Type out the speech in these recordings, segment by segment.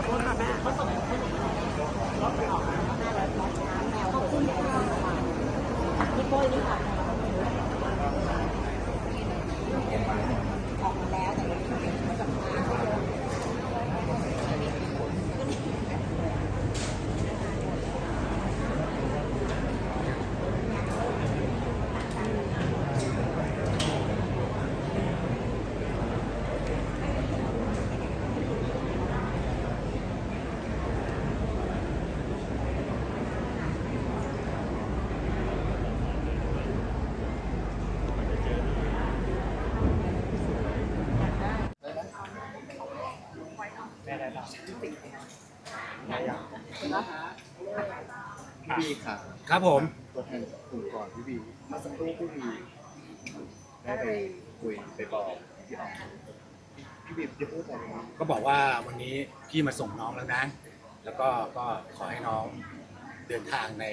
อโทษค่ะแม่ขอบคุณค่ะพี่โป้ยนี่ค่ะออกมาแล้วแต่ยังไม่เห็นเขาจะมา พี่บีค่ะครับผมตัวแทนกลุ่มก่อนพี่บีเมื่อสักครู่พี่บีได้ไปคุยไปบอกพี่อ๋อมพี่บีจะพูดอะไรไหมก็บอกว่าวันนี้พี่มาส่งน้องแล้วนะ แล้วก็ก็ขอให้น้องเดินทางใน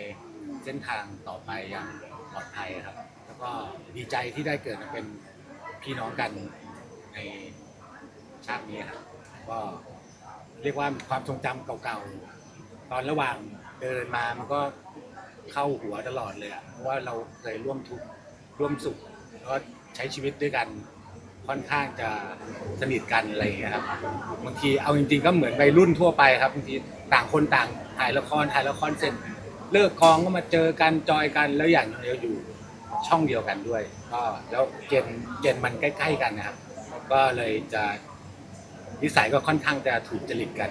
เส้นทางต่อไปอย่างปลอดภัยครับ แล้วก็ดีใจที่ได้เกิดมาเป็นพี่น้องกันในชาตินี้ครับก็เรียกว่าความทรงจำเก่าๆ ตอนระหว่างเดินมามันก็เข้าหัวตลอดเลยอะเพราะว่าเราเคยร่วมทุกข์ร่วมสุขแล้วก็ใช้ชีวิตด้วยกันค่อนข้างจะสนิทกันอะไรอย่างเงี้ยครับบางทีเอาจริงๆก็เหมือนวัยรุ่นทั่วไปครับบางทีต่างคนต่างถ่ายละครถ่ายละครเสร็จ เลิกกองก็มาเจอกันจอยกันแล้วอย่างเราอยู่ช่องเดียวกันด้วย ก็แล้วเจนเจนมันใกล้ ๆ กันนะครับ ก็เลยจะ นิสัยก็ค่อนข้างจะถูกจริตกัน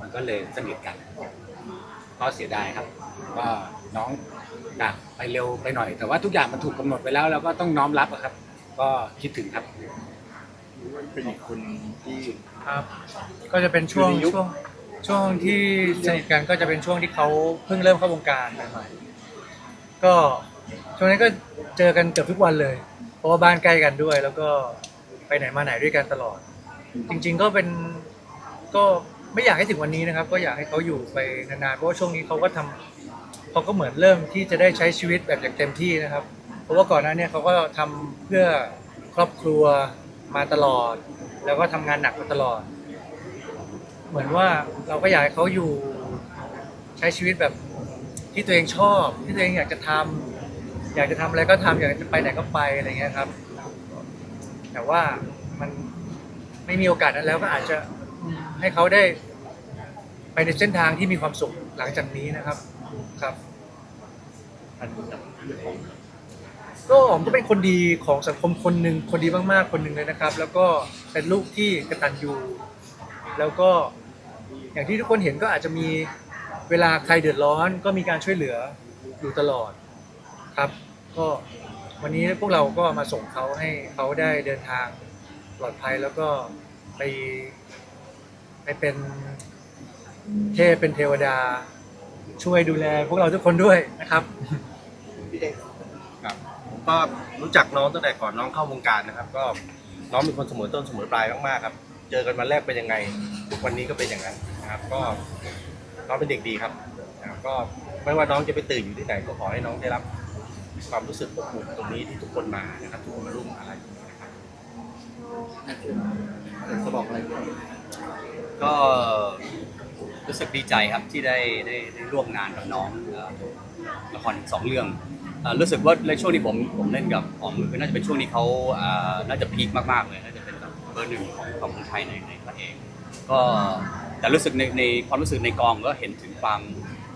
มันก็เลยสนิทกัน ก็เสียดายครับ ก็น้องดักไปเร็วไปหน่อย แต่ว่าทุกอย่างมันถูกกำหนดไปแล้วเราก็ต้องน้อมรับอะครับ ก็คิดถึงครับ เป็นอีกคนที่ ครับ ก็จะเป็นช่วงอยู่ในยุค ช่วงช่วงที่สนิทกันก็จะเป็นช่วงที่เขาเพิ่งเริ่มเข้าวงการใหม่ๆก็ช่วงนั้นก็เจอกันเกือบทุกวันเลย เพราะว่าบ้านใกล้กันด้วย แล้วก็ไปไหนมาไหนด้วยกันตลอด จริง ๆก็เป็นก็ไม่อยากให้ถึงวันนี้นะครับ ก็อยากให้เขาอยู่ไปนานๆเพราะว่าช่วงนี้เขาก็ทำเขาก็เหมือนเริ่มที่จะได้ใช้ชีวิตแบบอย่างเต็มที่นะครับ เพราะว่าก่อนหน้าเนี้เขาก็ทำเพื่อครอบครัวมาตลอด แล้วก็ทำงานหนักมาตลอด เหมือนว่าเราก็อยากให้เขาอยู่ใช้ชีวิตแบบที่ตัวเองชอบ ที่ตัวเองอยากจะทำอยากจะทำอะไรก็ทำอยากจะไปไหนก็ไปอะไรเงี้ยครับ แต่ว่ามัน ไม่มีโอกาสนั้นแล้วก็อาจจะให้เขาได้ไปในเส้นทางที่มีความสุขหลังจากนี้นะครับครับก็อ๋อมก็เป็นคนดีของสังคมคนหนึ่งคนดีมากๆคนหนึ่งเลยนะครับ แล้วก็เป็นลูกที่กตัญญูแล้วก็อย่างที่ทุกคนเห็นก็อาจจะมีเวลาใครเดือดร้อนก็มีการช่วยเหลืออยู่ตลอดครับ ก็วันนี้พวกเราก็มาส่งเขาให้เขาได้เดินทาง ลอดภัยแล้วก็ไปไปเป็นเทพเป็นเทวดา ช่วยดูแลพวกเราทุกคนด้วยนะครับพี่เอกครับผมก็รู้จักน้องตั้งแต่ก่อนน้องเข้าวงการนะครับ ก็น้องเป็นคนเสมอต้นเสมอปลายมากๆครับ เจอกันวันแรกเป็นยังไง ทุกวันนี้ก็เป็นอย่างนั้นนะครับ ก็น้องเป็นเด็กดีครับนะครับ ก็ไม่ว่าน้องจะไปตื่นอยู่ที่ไหนก็ขอให้น้องได้รับ ความรู้สึกอบอุ่นตรงนี้ที่ทุกคนมานะครับทุกคนมาร่วมอะไร อยางนี้นะครับอยากจะบอกอะไรพี่อ๋อมก็รู้สึกดีใจครับที่ได้ได้ได้ร่วมงานกับน้องเอ่อละครสองเรื่องเอ่อรู้สึกว่าในช่วงที่ผมผมเล่นกับอ๋อมคือน่าจะเป็นช่วงที่เขาอ่อน่าจะพีคมากๆเลยน่าจะเป็นแบบเบอร์หนึ่งของของคนไทยในในพระเอกก็แต่รู้สึกในในความรู้สึกในกองก็เห็นถึงความ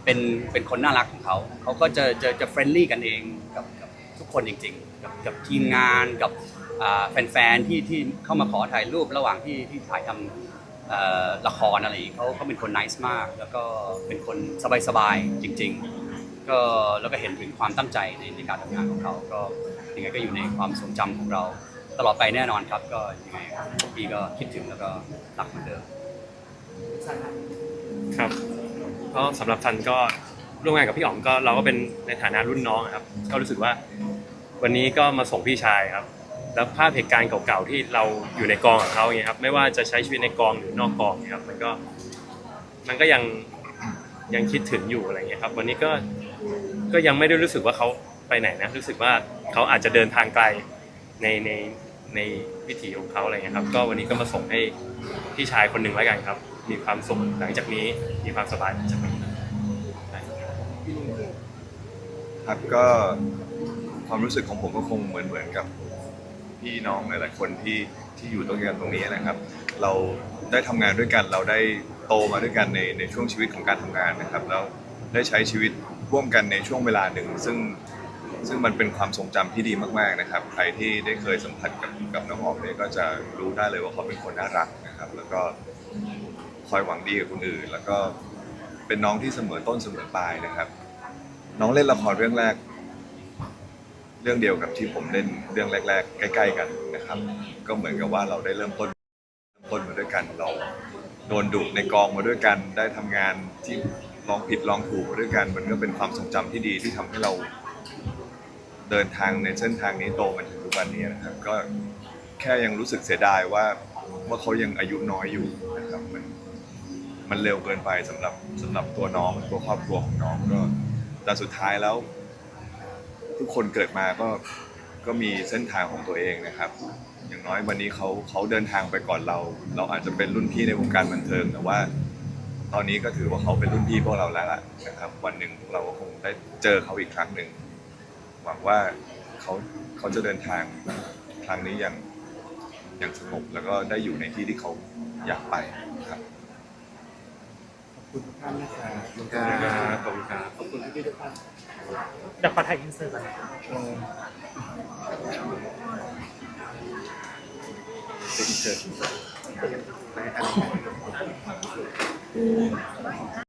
เป็นเป็นคนน่ารักของเขาเขาก็จะจะจะเฟรนลี่กันเองกับกับทุกคนจริงๆ กับกับทีมงานกับ แฟนๆที่ที่เข้ามาขอถ่ายรูประหว่างที่ที่ถ่ายทำละครอะไรอย่างงี้เขาเขาเป็นคนนิสมาก แล้วก็เป็นคนสบายๆจริง ๆ ก็แล้วก็เห็นถึงความตั้งใจในในการทำงานของเขาก็ยังไงก็อยู่ในความทรงจำของเรา ตลอดไปแน่นอนครับ ก็ยังไงพี่ก็คิดถึงแล้วก็รักเหมือนเดิมครับก็สำหรับทันก็ร่วมงานกับพี่อ๋อมก็เราก็เป็นในฐานะรุ่นน้องครับ ก็รู้สึกว่าวันนี้ก็มาส่งพี่ชายครับ แล้วภาพเหตุการณ์เก่าๆที่เราอยู่ในกองกับเขาอย่างเงี้ยครับไม่ว่าจะใช้ชีวิตในกองหรือนอกกองเนี่ยครับมันก็มันก็ยังยังคิดถึงอยู่อะไรเงี้ยครับ วันนี้ก็ก็ยังไม่ได้รู้สึกว่าเขาไปไหนนะรู้สึกว่าเขาอาจจะเดินทางไกลในในในวิถีของเขาอะไรเงี้ยครับ ก็วันนี้ก็มาส่งให้พี่ชายคนหนึ่งแล้วกันครับ มีความสุขหลังจากนี้มีความสบายหลังจากนี้ครับก็ความรู้สึกของผมก็คงเหมือนเหมือนกับ พี่น้องหลายๆคนที่ที่อยู่ตรงกันตรงนี้นะครับ เราได้ทำงานด้วยกัน เราได้โตมาด้วยกันในในช่วงชีวิตของการทำงานนะครับ แล้วได้ใช้ชีวิตร่วมกันในช่วงเวลาหนึ่ง ซึ่งซึ่งมันเป็นความทรงจำที่ดีมากๆนะครับ ใครที่ได้เคยสัมผัสกับกับน้องหอมเนี่ยก็จะรู้ได้เลยว่าเขาเป็นคนน่ารักนะครับ แล้วก็คอยหวังดีกับคนอื่น แล้วก็เป็นน้องที่เสมอต้นเสมอปลายนะครับ น้องเล่นละครเรื่องแรก รื่องเดียวกับที่ผมเล่นเรื่องแรก ๆ ใกล้ ๆ กันนะครับ ก็เหมือนกับว่าเราได้เริ่มต้นเริ่มต้นมาด้วยกันเราโดนดุในกองมาด้วยกัน ได้ทำงานที่ลองผิดลองถูกมาด้วยกัน มันก็เป็นความทรงจำที่ดีที่ทำให้เราเดินทางในเส้นทางนี้โตมาถึงทุกวันนี้นะครับ ก็แค่ยังรู้สึกเสียดายว่าว่าเขายังอายุน้อยอยู่นะครับมันมันเร็วเกินไปสำหรับสำหรับตัวน้องตัวครอบครัวของน้องก็แต่สุดท้ายแล้ว ทุกคนเกิดมาก็ก็มีเส้นทางของตัวเองนะครับ อย่างน้อยวันนี้เขาเขาเดินทางไปก่อนเรา เราอาจจะเป็นรุ่นพี่ในวงการบันเทิงแต่ว่า ตอนนี้ก็ถือว่าเขาเป็นรุ่นพี่พวกเราแล้วล่ะนะครับ วันหนึ่งพวกเราก็คงได้เจอเขาอีกครั้งหนึ่งหวังว่าเขาเขาจะเดินทางครั้งนี้อย่างอย่างสงบแล้วก็ได้อยู่ในที่ที่เขาอยากไปครับขอบ คุณทุกท่านนะครับขอบคุณครับขอบคุณครับขอบคุณพี่ทุกท่านเดี๋ยวขอถ่ายอินเสิร์ตก่อนนะเป็นเชิญไปทาน